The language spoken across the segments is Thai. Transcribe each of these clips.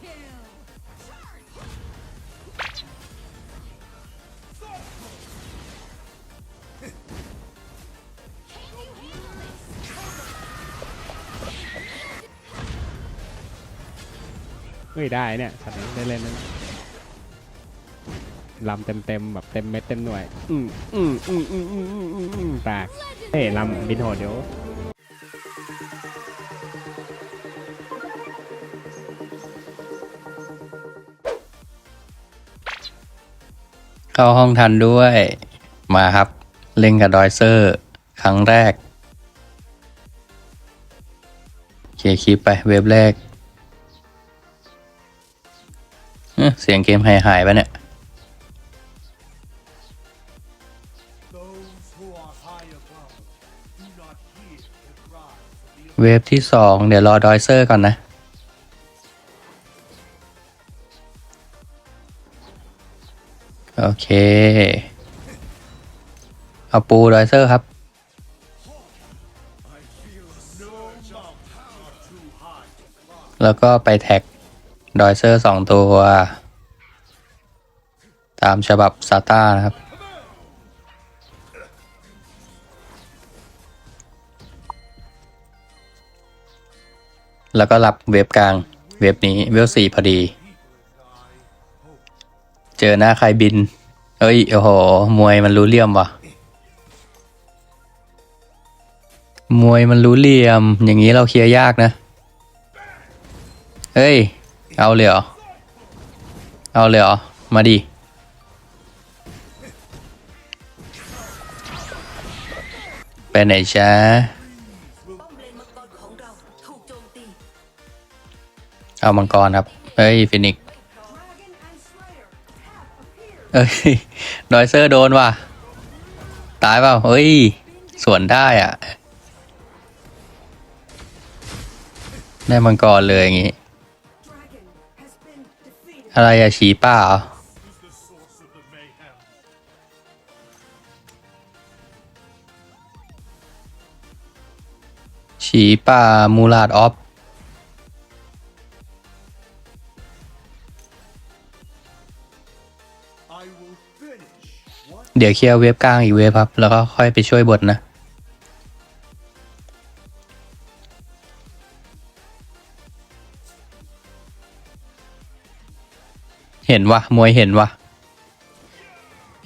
ไม่ได้เนี่ยสัตว์นี้ได้เล่นนั่นลำเต็มเต็มแบบเต็มเม็ดเต็มหน่วย อืมอืมอืมอืมอืมอืมอืมแตกเฮ้ยลำบินโหดเดี๋ยว เข้าห้องทันด้วย มาครับ เล่นกับดอยเซอร์ ครั้งแรกเคลียร์คลิปไปเว็บแรกเเสียงเกมหายหายไปเนี่ยเวฟที่สองเดี๋ยวรอดอยเซอร์ก่อนนะ โอเค เอาปูดอยเซอร์ครับ แล้วก็ไปแท็กดอยเซอร์สองตัว ตามฉบับซาต้านะครับแล้วก็รับเว็บกลางเว็บนี้เวลสี่พอดี เจอหน้าใครบิน เอ้ย โอ้โห มวยมันรู้เหลี่ยมว่ะ มวยมันรู้เหลี่ยม อย่างนี้เราเคลียร์ยากนะ เฮ้ย เอาเลยเหรอ เอาเลยเหรอ มาดิ ไปไหนช้าเอาถูกโจมตีเอามังกรครับ เฮ้ยฟินิก เอ้ยดอยเซอร์โดนว่ะ ตายเปล่าเฮ้ย สวนได้อะ ได้มังกรเลยอย่างงี้ อะไรอะฉีป้าเหรอฉีป่ามูลาดออฟ เดี๋ยวเคลียร์เว็บกลางอีกเว็บครับ แล้วก็ค่อยไปช่วยบทนะ เห็นวะมวยเห็นวะ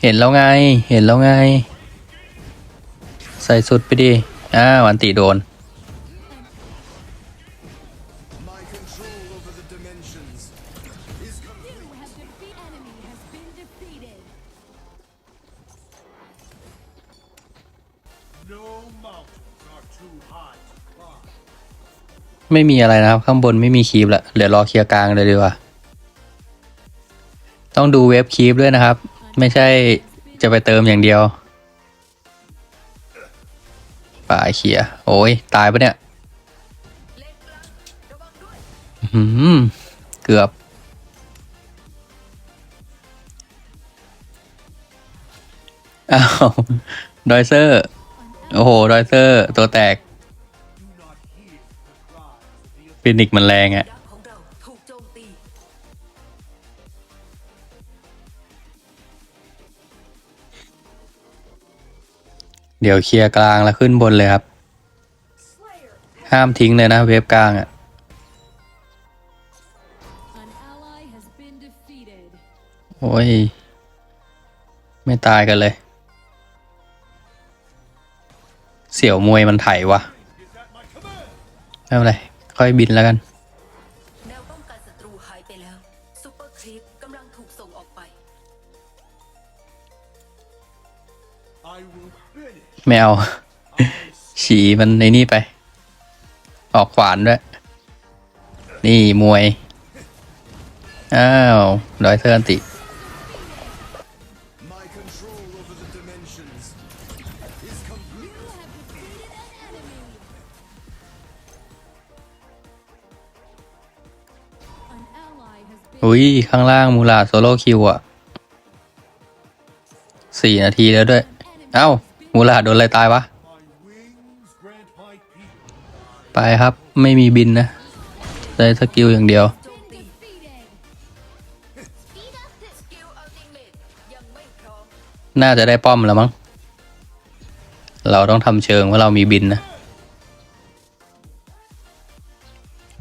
เห็นแล้วไง เห็นแล้วไง ใส่สุดไปดิ อ้าวอันติโดน ไม่มีอะไรนะครับ ข้างบนไม่มีคีบละเดี๋ยวรอเคลียร์กลางเลยดีกว่า ต้องดูเว็บคีบด้วยนะครับ ไม่ใช่จะไปเติมอย่างเดียวป่าเคลียร์โอ้ยตายปะเนี่ยหือเกือบ อ้าว ดอยเซอร์ โอ้โห ดอยเซอร์ ตัวแตก ฟินิกมันแรงอะ่ะเดี๋ยวเคลียร์กลางแล้วขึ้นบนเลยครับ ห้ามทิ้งเลยนะเว็บกลางอะโอ้ย ไม่ตายกันเลย เสี่ยวมวยมันไถวะไม่เป็นไร ค่อยบินแล้วกัน แนวป้องกันศัตรูหายไปแล้วซูเปอร์ครีปกำลังถูกส่งออกไป I will finish. ไม่เอา ฉีมันในนี่ไป ออกขวานด้วย นี่มวย อ้าวดอยเทอร์อันติ อุ้ยข้างล่างมูลาโซโล่คิวอะสี่นาทีแล้วด้วย เอ้า มูลาโดนอะไรตายวะ ไปครับไม่มีบินนะได้สกิลอย่างเดียว น่าจะได้ป้อมแล้วมั้ง เราต้องทำเชิงว่าเรามีบินนะ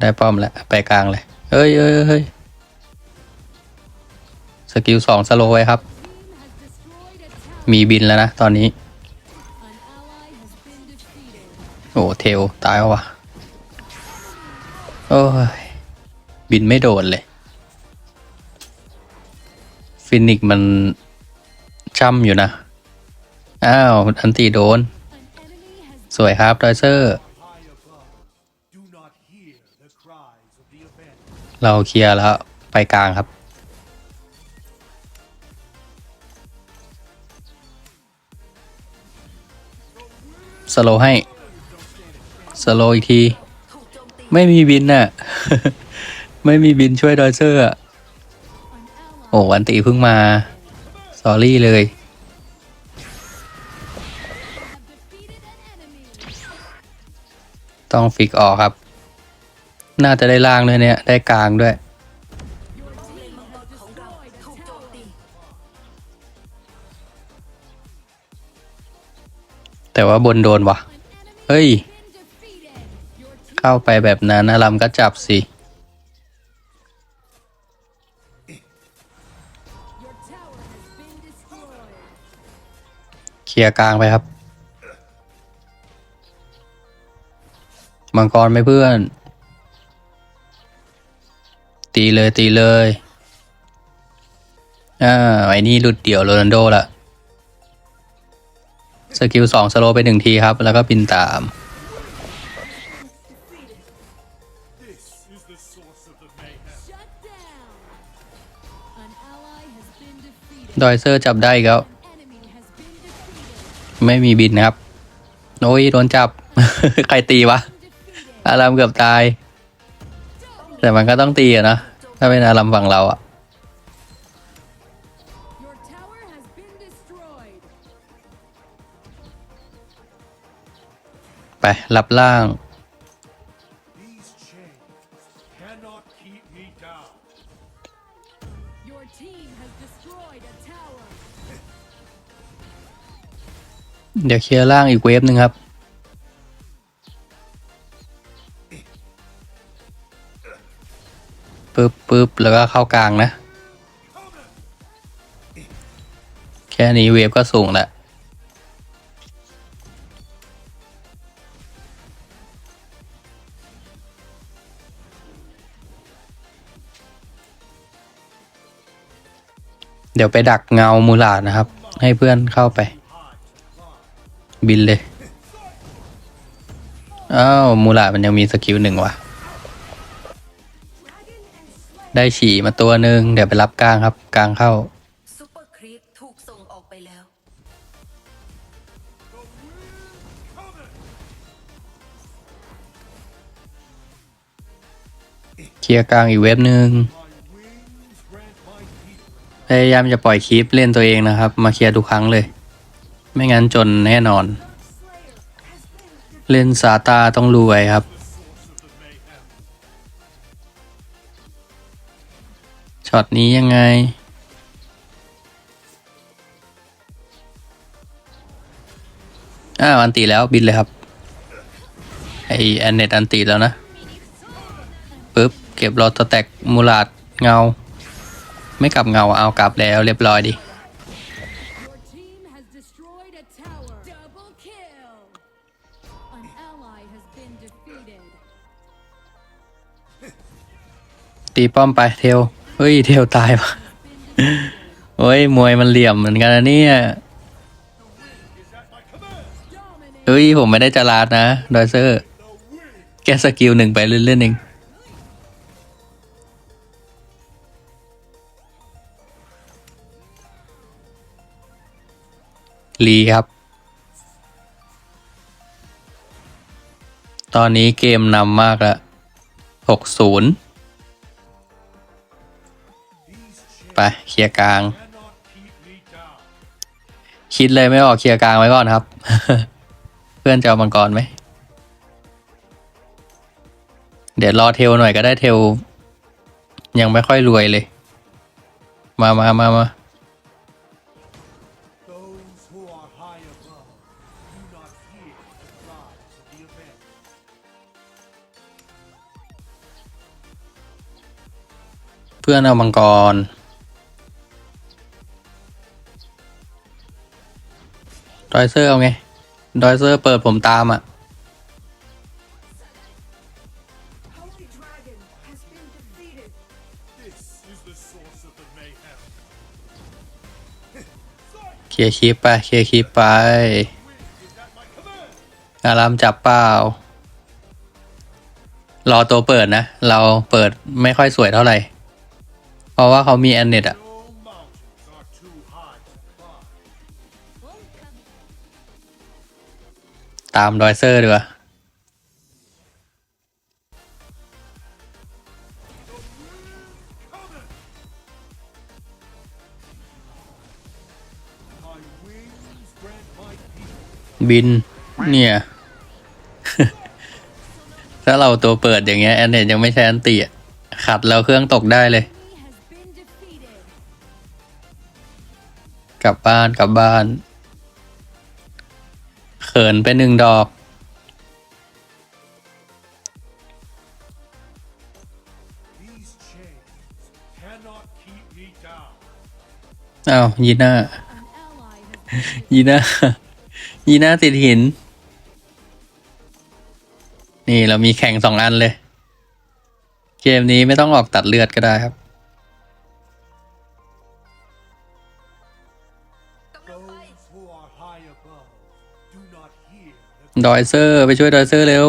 ได้ป้อมแล้ว ไปกลางเลยเฮ้ยเอ้ยเอ้ย สกิลสองสโลไว้ครับ มีบินแล้วนะ ตอนนี้ โอ้เทลตายววะโอ้ย บินไม่โดนเลย ฟินิกมันช่ำอยู่นะ อ้าว อันตีโดน สวยครับดอยเซอร์เราเคลียร์แล้ว ไปกลางครับ สโลให้ สโลอีกที ไม่มีบินน่ะ ไม่มีบินช่วยดอยเซอร์อะโอ้วันตีเพิ่งมา สอรี่เลย ต้องฟิกออกครับ น่าจะได้ล่างด้วยเนี่ย ได้กลางด้วย แต่ว่าบนโดนว่ะเฮ้ย เข้าไปแบบนั้นอารามก็จับสิ เคลียร์กลางไปครับ มังกรไม่เพื่อน ตีเลยตีเลยอ่าไอ้นี่หลุดเดี่ยวโรนัลโดละ สกิลสองสโลไปหนึ่งทีครับ แล้วก็บินตาม ดอยเซอร์จับได้อีกแล้วไม่มีบินนะครับ โอ้ยโดนจับ ใครตีวะ อารามเกือบตาย แต่มันก็ต้องตีอะนะ ถ้าเป็นอารามฝั่งเราอะ ไป รับล่าง These chains cannot keep me down. Your team has destroyed a tower. เดี๋ยวเคลียร์ล่างอีกเวฟหนึ่งครับ ปึ๊บปึ๊บแล้วก็เข้ากลางนะ แค่นี้เวฟก็สูงแล้ว เดี๋ยวไปดักเงามูลาดนะครับ ให้เพื่อนเข้าไป บินเลยอ้าวมูลาดมันยังมีสกิลหนึ่งว่ะ ได้ฉี่มาตัวหนึ่งเดี๋ยวไปรับกลางครับ กลางเข้าซูเปอร์ครีปถูกส่งออกไปแล้ว เคลียร์กลางอีกเว็บหนึ่ง ยายามจะปล่อยคลิปเล่นตัวเองนะครับ มาเคลียร์ทุกครั้งเลย ไม่งั้นจนแน่นอน เล่นซาตาต้องรวยครับ ช็อตนี้ยังไง อ้าวอันตีแล้วบินเลยครับ ไอแอนเน็ตอันตีแล้วนะปึ๊บ เก็บรอตแตกมูลาดเงา ไม่กลับเงาเอากลับแล้วเรียบร้อยดิตีป้อมไปเทลเฮ้ยเทลตายวะโอ้ยมวยมันเหลี่ยมเหมือนกันนะเนี่ยเฮ้ยผมไม่ได้จะลาดนะดอยเซอร์ แกสกิลหนึ่งไปเล่นๆเอง ลีครับ ตอนนี้เกมนำมากละหกศูนย์ไปเคลียร์กลาง คิดเลยไม่ออกเคลียร์กลางไว้ก่อนครับ เพื่อนจะเอามังกรไหม เดี๋ยวรอเทลหน่อยก็ได้เทล ยังไม่ค่อยรวยเลย มามามามา เพื่อนเอามังกร ดอยเซอร์เอาไง ดอยเซอร์เปิดผมตามอะ เคลียร์คลิปไป เคลียร์คลิปไปอารามจับเปล่ารอตัวเปิดนะ เราเปิดไม่ค่อยสวยเท่าไหร่ เพราะว่าเขามีแอนเน็ตอะตามดอยเซอร์ดีกว่าบิน เนี่ย ถ้าเราตัวเปิดอย่างเงี้ยแอนเน็ตยังไม่ใช่อันตีอะขัดแล้วเครื่องตกได้เลย กลับบ้านกลับบ้าน เขินไปหนึ่งดอก อ้าวยีน่า ยีน่า ยีน่าติดหิน นี่เรามีแข่งสองอันเลย เกมนี้ไม่ต้องออกตัดเลือดก็ได้ครับ ดอยเซอร์ไปช่วยดอยเซอร์เร็ว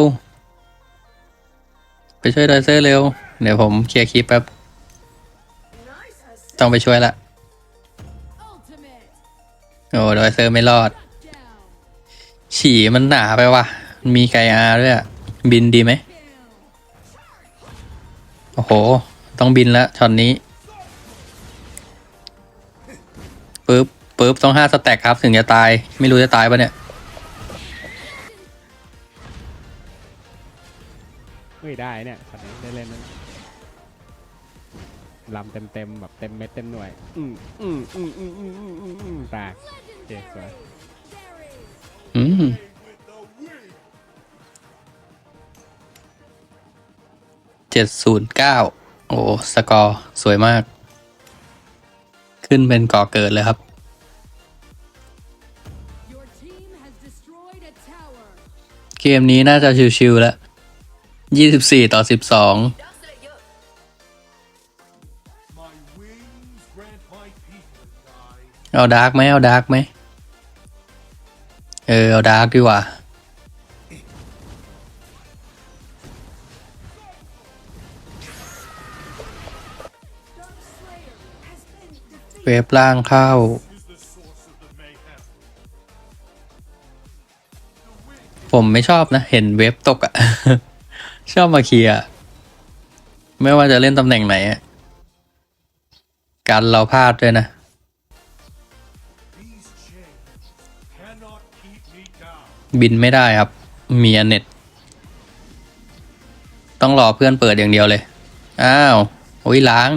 ไปช่วยดอยเซอร์เร็ว เดี๋ยวผมเคลียร์คลิปแป๊บ ต้องไปช่วยละ โอ้ดอยเซอร์ไม่รอด ฉี่มันหนาไปว่ะ มีไกอาด้วยอะบินดีไหม โอ้โห ต้องบินแล้วช็อตนี้ปึ๊บปึ๊บต้องห้าสแต็กครับ ถึงจะตาย ไม่รู้จะตายปะเนี่ย เฮ้ยได้เนี่ยช็อตนี้ได้เล่นนะลำเต็มเต็มๆแบบเต็มเม็ดเต็มหน่วย อืมอืมอืมอืมอืมอืมอืมอืมแตกโอเคสวยอืม with the wind. เจ็ดศูนย์เก้าโอ้สกอร์ สวยมาก ขึ้นเป็นก่อเกิดเลยครับ Your team has destroyed a tower. เกมนี้น่าจะชิวๆแล้ว ยี่สิบสี่ต่อสิบสองเอาดาร์กไหมเอาดาร์กไหมเออ เอาดาร์กดีกว่า เว็บล่างเข้า ผมไม่ชอบนะ เห็นเว็บตกอะ ชอบมาเคลียร์ไม่ว่าจะเล่นตำแหน่งไหน การเราพลาดด้วยนะ บินไม่ได้ครับ มีอเน็ต ต้องรอเพื่อนเปิดอย่างเดียวเลย อ้าวโอ้ยล้าง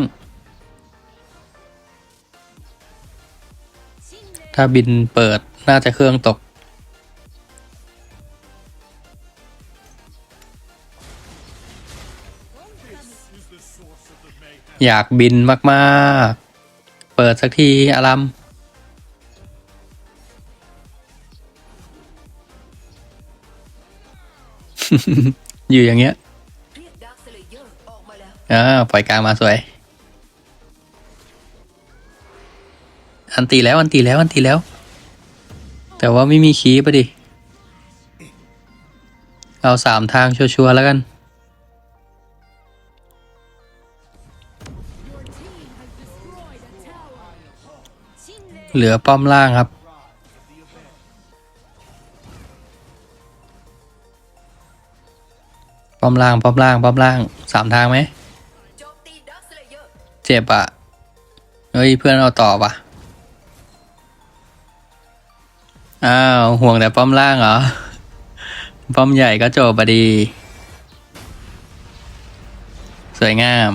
ถ้าบินเปิดน่าจะเครื่องตก อยากบินมากๆ เปิดสักทีอารัมอยู่อย่างเงี้ยอ่าปล่อยกลางมาสวย อันตีแล้วอันตีแล้วอันตีแล้ว แต่ว่าไม่มีคีปะดิ เอาสามทางชัวร์ๆแล้วกัน เหลือป้อมล่างครับ ป้อมล่างป้อมล่างป้อมล่างสามทางไหมเจ็บอะเฮ้ยเพื่อนเอาต่อปะอ้าวห่วงแต่ป้อมล่างเหรอ ป้อมใหญ่ก็จบปะดี สวยงาม